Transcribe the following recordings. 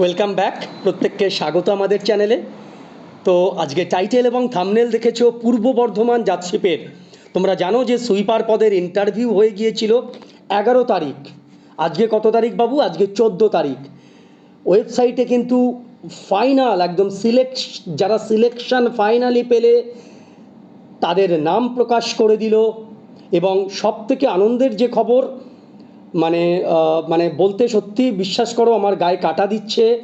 Welcome back প্রত্যেককে স্বাগত আমাদের চ্যানেলে তো আজকে টাইটেল এবং থামনেল দেখেছ পূর্ব বর্ধমান জাতশিপের। তোমরা জানো যে সুইপার পদের ইন্টারভিউ হয়ে গিয়েছিল এগারো তারিখ। আজকে কত তারিখ বাবু? আজকে চোদ্দ তারিখ। ওয়েবসাইটে কিন্তু ফাইনাল একদম সিলেক্ট যারা সিলেকশন ফাইনালি পেলে তাদের নাম প্রকাশ করে দিল। এবং সব থেকে আনন্দের যে খবর মানে মানে বলতে সত্যি বিশ্বাস করো, আমার গায়ে কাটা দিচ্ছে।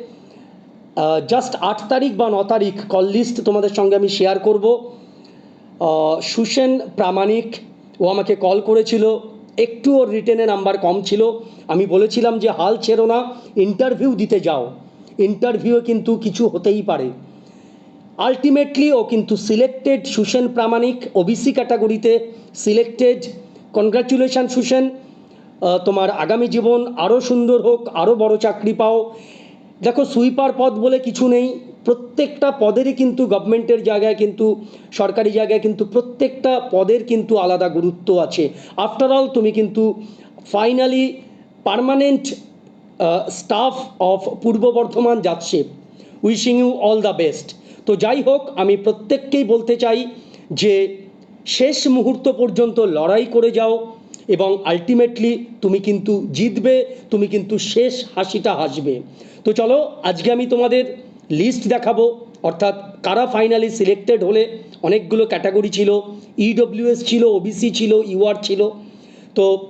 জাস্ট আট তারিখ বা ন তারিখ কল লিস্ট তোমাদের সঙ্গে আমি শেয়ার করব। সুসেন প্রামাণিক, ও আমাকে কল করেছিল। একটু ওর রিটেনে নাম্বার কম ছিল। আমি বলেছিলাম যে, হাল ছেড়ো না ইন্টারভিউ দিতে যাও। ইন্টারভিউয়ে কিন্তু কিছু হতেই পারে। আলটিমেটলি ও কিন্তু সিলেক্টেড সুসেন প্রামাণিক ওবিসি ক্যাটাগরিতে সিলেক্টেড কনগ্রাচুলেশন সুসেন তোমার আগামী জীবন আরও সুন্দর হোক আরও বড় চাকরি পাও। দেখো, সুইপার পদ বলে কিছু নেই। প্রত্যেকটা পদেরই কিন্তু গভর্নমেন্টের জায়গায় কিন্তু, সরকারি জায়গায় কিন্তু প্রত্যেকটা পদের কিন্তু আলাদা গুরুত্ব আছে। আফটার অল তুমি কিন্তু finally permanent staff of Purba Bardhaman যাচ্ছে। Wishing you all the best তো যাই হোক, আমি প্রত্যেককেই বলতে চাই যে, শেষ মুহূর্ত পর্যন্ত লড়াই করে যাও। এবং আলটিমেটলি তুমি কিন্তু জিতবে, তুমি কিন্তু শেষ হাসিটা হাসবে। তো চলো, আজকে আমি তোমাদের লিস্ট দেখাবো। অর্থাৎ কারা ফাইনালি সিলেক্টেড হলে অনেকগুলো ক্যাটাগরি ছিল ইডব্লিউএস ছিল ওবিসি ছিল ইউআর ছিল। তো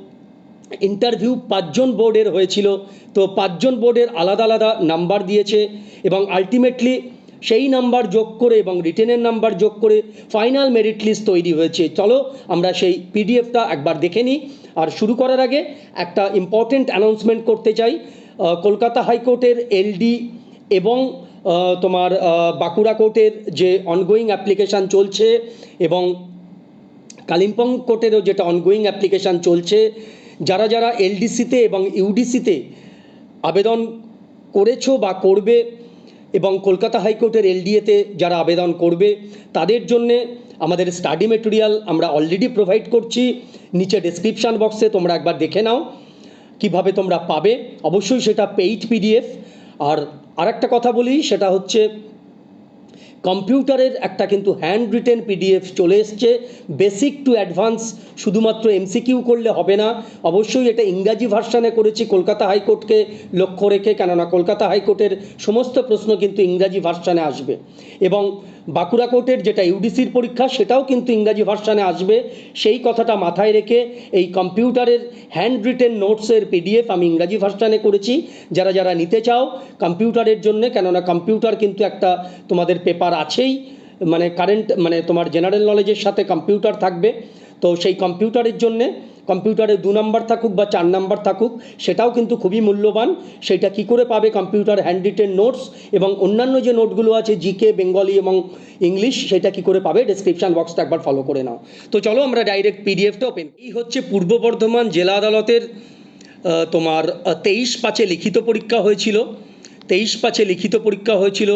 ইন্টারভিউ পাঁচজন বোর্ডের হয়েছিল। তো পাঁচজন বোর্ডের আলাদা আলাদা নাম্বার দিয়েছে এবং আলটিমেটলি সেই নাম্বার যোগ করে এবং রিটেনের নাম্বার যোগ করে ফাইনাল মেরিট লিস্ট তৈরি হয়েছে। চলো আমরা সেই পিডিএফটা একবার দেখে নিই। আর শুরু করার আগে একটা ইম্পর্টেন্ট অ্যানাউন্সমেন্ট করতে চাই। কলকাতা হাইকোর্টের এলডি এবং তোমার বাঁকুড়া কোর্টের যে অনগোয়িং অ্যাপ্লিকেশান চলছে এবং কালিম্পং কোর্টেরও যেটা অনগোয়িং অ্যাপ্লিকেশান চলছে, যারা যারা এলডিসিতে এবং ইউডিসিতে আবেদন করেছ বা করবে এবং কলকাতা হাইকোর্টের এলডিএতে যারা আবেদন করবে, তাদের জন্যে আমাদের স্টাডি মেটেরিয়াল আমরা অলরেডি প্রোভাইড করছি। নিচে ডেসক্রিপশান বক্সে তোমরা একবার দেখে নাও, কীভাবে তোমরা পাবে। অবশ্যই সেটা পেইড পিডিএফ আর আরেকটা কথা বলি, সেটা হচ্ছে কম্পিউটারের একটা কিন্তু হ্যান্ড রিটেন পিডিএফ চলে এসছে। বেসিক টু অ্যাডভান্স শুধুমাত্র এমসিকিউ করলে হবে না। অবশ্যই এটা ইংরাজি ভার্সানে করেছি, কলকাতা হাইকোর্টকে লক্ষ্য রেখে, কেননা কলকাতা হাইকোর্টের সমস্ত প্রশ্ন কিন্তু ইংরাজি ভার্সানে আসবে। এবং বাঁকুড়া কোর্টের যেটা ইউডিসির পরীক্ষা, সেটাও কিন্তু ইংরাজি ভার্সানে আসবে। সেই কথাটা মাথায় রেখে এই কম্পিউটারের হ্যান্ড রিটেন নোটসের পিডিএফ আমি ইংরাজি ভার্সানে করেছি। যারা যারা নিতে চাও কম্পিউটারের জন্য, কেননা কম্পিউটার কিন্তু একটা তোমাদের পেপার আছেই মানে কারেন্ট মানে তোমার জেনারেল নলেজের সাথে কম্পিউটার থাকবে। তো সেই কম্পিউটারের জন্যে কম্পিউটারে দু নাম্বার থাকুক বা চার নাম্বার থাকুক, সেটাও কিন্তু খুবই মূল্যবান। সেটা কি করে পাবে কম্পিউটার হ্যান্ড রিটেন নোটস এবং অন্যান্য যে নোটগুলো আছে জিকে বেঙ্গলি এবং ইংলিশ সেটা কি করে পাবে? ডেসক্রিপশন বক্সটা একবার ফলো করে নাও। তো চলো আমরা ডাইরেক্ট পিডিএফটা ওপেন এই হচ্ছে পূর্ব বর্ধমান জেলা আদালতের তোমার তেইশ পাঁচে লিখিত পরীক্ষা হয়েছিল। তেইশ পাঁচে লিখিত পরীক্ষা হয়েছিল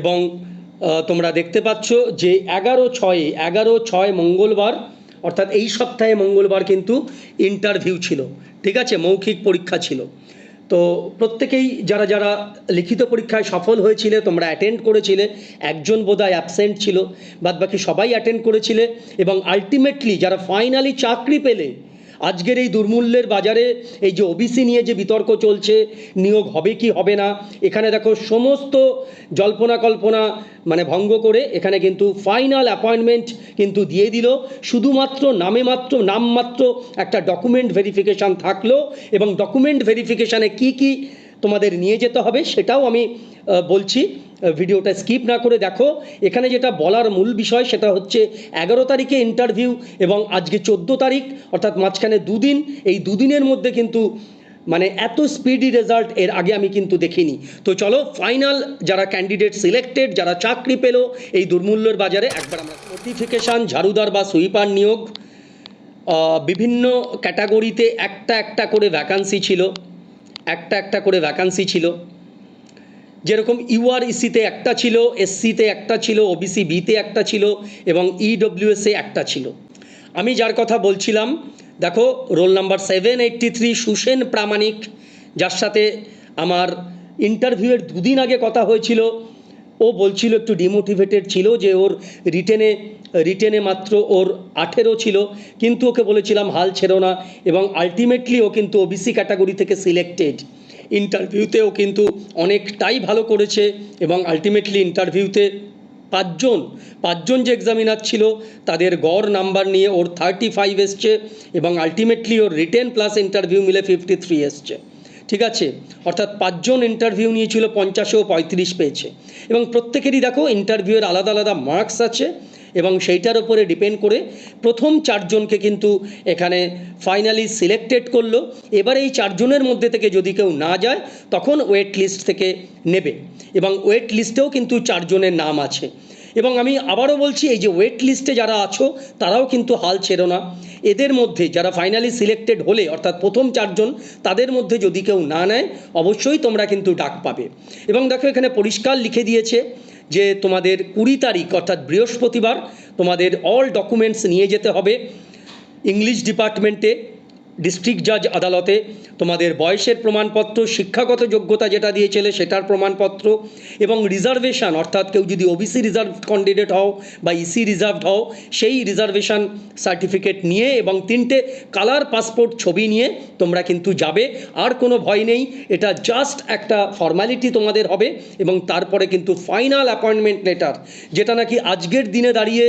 এবং তোমরা দেখতে পাচ্ছ যে এগারো ছয়ে, এগারো ছয় মঙ্গলবার অর্থাৎ এই সপ্তাহে মঙ্গলবার কিন্তু ইন্টারভিউ ছিল, ঠিক আছে? মৌখিক পরীক্ষা ছিল। তো প্রত্যেকেই যারা যারা লিখিত পরীক্ষায় সফল হয়েছিলে, তোমরা অ্যাটেন্ড করেছিলে, একজন বোধহয় অ্যাবসেন্ট ছিল বাদ বাকি সবাই অ্যাটেন্ড করেছিলে এবং আলটিমেটলি যারা ফাইনালি চাকরি পেলে আজকের এই দুর্মূল্যের বাজারে এই যে ওবিসি নিয়ে যে বিতর্ক চলছে, নিয়োগ হবে কি হবে না, এখানে দেখো সমস্ত জল্পনা কল্পনা মানে ভঙ্গ করে এখানে কিন্তু ফাইনাল অ্যাপয়েন্টমেন্ট কিন্তু দিয়ে দিল। শুধুমাত্র নামে মাত্র নামমাত্র একটা ডকুমেন্ট ভেরিফিকেশান থাকল এবং ডকুমেন্ট ভেরিফিকেশানে কি কি তোমাদের নিয়ে যেতে হবে সেটাও আমি বলছি ভিডিওটা স্কিপ না করে দেখো। এখানে যেটা বলার মূল বিষয়, সেটা হচ্ছে এগারো তারিখে ইন্টারভিউ এবং আজকে চোদ্দ তারিখ, অর্থাৎ মাঝখানে দুদিন। এই দুদিনের মধ্যে কিন্তু মানে এত স্পিডি রেজাল্ট এর আগে আমি কিন্তু দেখিনি। তো চলো ফাইনাল যারা ক্যান্ডিডেট সিলেক্টেড যারা চাকরি পেল, এই দুর্মূল্যের বাজারে একবার আমরা নোটিফিকেশান ঝাড়ুদার বা সুইপার নিয়োগ। বিভিন্ন ক্যাটাগরিতে একটা একটা করে ভ্যাকান্সি ছিল। একটা একটা করে ভ্যাকান্সি ছিল। যেরকম ইউআর ইসিতে একটা ছিল, এসসিতে একটা ছিল ওবিসি বিতে একটা ছিল এবং ইডব্লিউএসে একটা ছিল। আমি যার কথা বলছিলাম, দেখো, roll number seven eighty three Susen Pramanik, যার সাথে আমার ইন্টারভিউয়ের দুদিন আগে কথা হয়েছিল, ও বলছিল একটু ডিমোটিভেটেড ছিল যে ওর রিটেনে রিটেনে মাত্র ওর আঠেরো ছিল, কিন্তু ওকে বলেছিলাম হাল ছেড়ো না এবং আলটিমেটলি ও কিন্তু ওবিসি ক্যাটাগরি থেকে সিলেক্টেড। ইন্টারভিউতেও কিন্তু অনেকটাই ভালো করেছে এবং আলটিমেটলি ইন্টারভিউতে পাঁচজন পাঁচজন যে এক্সামিনার ছিল, তাদের গড় নাম্বার নিয়ে ওর থার্টি ফাইভ এসছে এবং আলটিমেটলি ওর রিটেন প্লাস ইন্টারভিউ মিলে ফিফটি থ্রি এসছে। ঠিক আছে? অর্থাৎ পাঁচজন ইন্টারভিউ নিয়েছিল, পঞ্চাশেও পঁয়ত্রিশ পেয়েছে। এবং প্রত্যেকেরই দেখো ইন্টারভিউয়ের আলাদা আলাদা মার্কস আছে। এবং সেইটার ওপরে ডিপেন্ড করে প্রথম চারজনকে কিন্তু এখানে ফাইনালি সিলেক্টেড করল। এবার এই চারজনের মধ্যে থেকে যদি কেউ না যায়, তখন ওয়েট লিস্ট থেকে নেবে এবং ওয়েট লিস্টেও কিন্তু চারজনের নাম আছে। এবং আমি আবারও বলছি, এই যে ওয়েট লিস্টে যারা আছো, তারাও কিন্তু হাল ছেড়ো না। এদের মধ্যে যারা ফাইনালি সিলেক্টেড হলে, অর্থাৎ প্রথম চারজন, তাদের মধ্যে যদি কেউ না নেয়, অবশ্যই তোমরা কিন্তু ডাক পাবে। এবং দেখো এখানে পরিষ্কার লিখে দিয়েছে যে তোমাদের কুড়ি তারিখ অর্থাৎ বৃহস্পতিবার তোমাদের অল ডকুমেন্টস নিয়ে যেতে হবে। ইংলিশ ডিপার্টমেন্টে ডিস্ট্রিক্ট জাজ আদালতে তোমাদের বয়সের প্রমাণপত্র, শিক্ষাগত যোগ্যতা যেটা দিয়েছিলে সেটার প্রমাণপত্র এবং রিজার্ভেশন অর্থাৎ কেউ যদি ওবিসি রিজার্ভ ক্যান্ডিডেট হও বা ইসি রিজার্ভড হও, সেই রিজার্ভেশন সার্টিফিকেট নিয়ে এবং তিনটে কালার পাসপোর্ট ছবি নিয়ে তোমরা কিন্তু যাবে। আর কোনো ভয় নেই, এটা জাস্ট একটা ফর্মালিটি তোমাদের হবে এবং তারপরে কিন্তু ফাইনাল অ্যাপয়েন্টমেন্ট লেটার যেটা নাকি আজকের দিনে দাঁড়িয়ে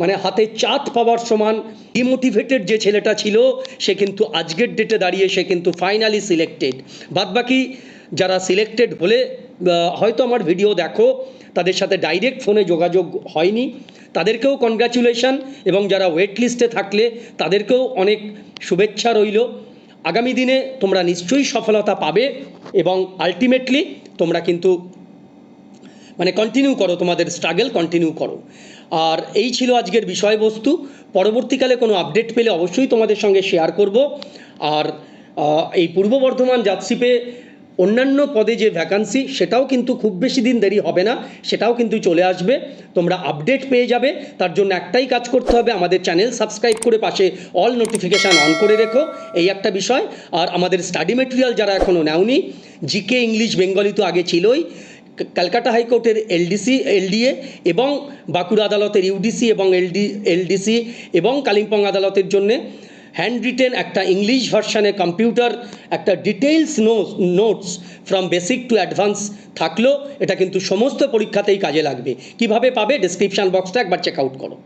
মানে হাতে চাঁদ পাওয়ার সমান ডিমোটিভেটেড যে ছেলেটা ছিল, সে কিন্তু আজকের ডেটে দাঁড়িয়ে সে কিন্তু ফাইনালি সিলেক্টেড বাদবাকি যারা সিলেক্টেড হলে হয়তো আমার ভিডিও দেখো, তাদের সাথে ডাইরেক্ট ফোনে যোগাযোগ হয়নি। তাদেরকেও কনগ্রাচুলেশন এবং যারা ওয়েট লিস্টে থাকলে, তাদেরকেও অনেক শুভেচ্ছা রইল। আগামী দিনে তোমরা নিশ্চয়ই সফলতা পাবে এবং আলটিমেটলি তোমরা কিন্তু মানে কন্টিনিউ করো, তোমাদের স্ট্রাগল কন্টিনিউ করো। আর এই ছিল আজকের বিষয়বস্তু। পরবর্তীকালে কোনো আপডেট পেলে অবশ্যই তোমাদের সঙ্গে শেয়ার করব। আর এই পূর্ব বর্ধমান জাতশিপে অন্যান্য পদে যে ভ্যাকান্সি সেটাও কিন্তু খুব বেশি দিন দেরি হবে না, সেটাও কিন্তু চলে আসবে। তোমরা আপডেট পেয়ে যাবে। তার জন্য একটাই কাজ করতে হবে, আমাদের চ্যানেল সাবস্ক্রাইব করে পাশে অল নোটিফিকেশান অন করে রেখো। এই একটা বিষয়। আর আমাদের স্টাডি মেটেরিয়াল যারা এখনও নেওনি জিকে ইংলিশ বেঙ্গলি তো আগে ছিলই। ক্যালকাটা হাইকোর্টের এলডিসি, এলডিএ এবং বাঁকুড়া আদালতের ইউডিসি এবং এলডি, এলডিসি এবং কালিম্পং আদালতের জন্যে হ্যান্ড রিটেন একটা ইংলিশ ভার্সানে কম্পিউটার একটা details notes from basic to advance থাকলেও এটা কিন্তু সমস্ত পরীক্ষাতেই কাজে লাগবে। কীভাবে পাবে? ডিসক্রিপশান বক্সটা একবার চেক আউট করো।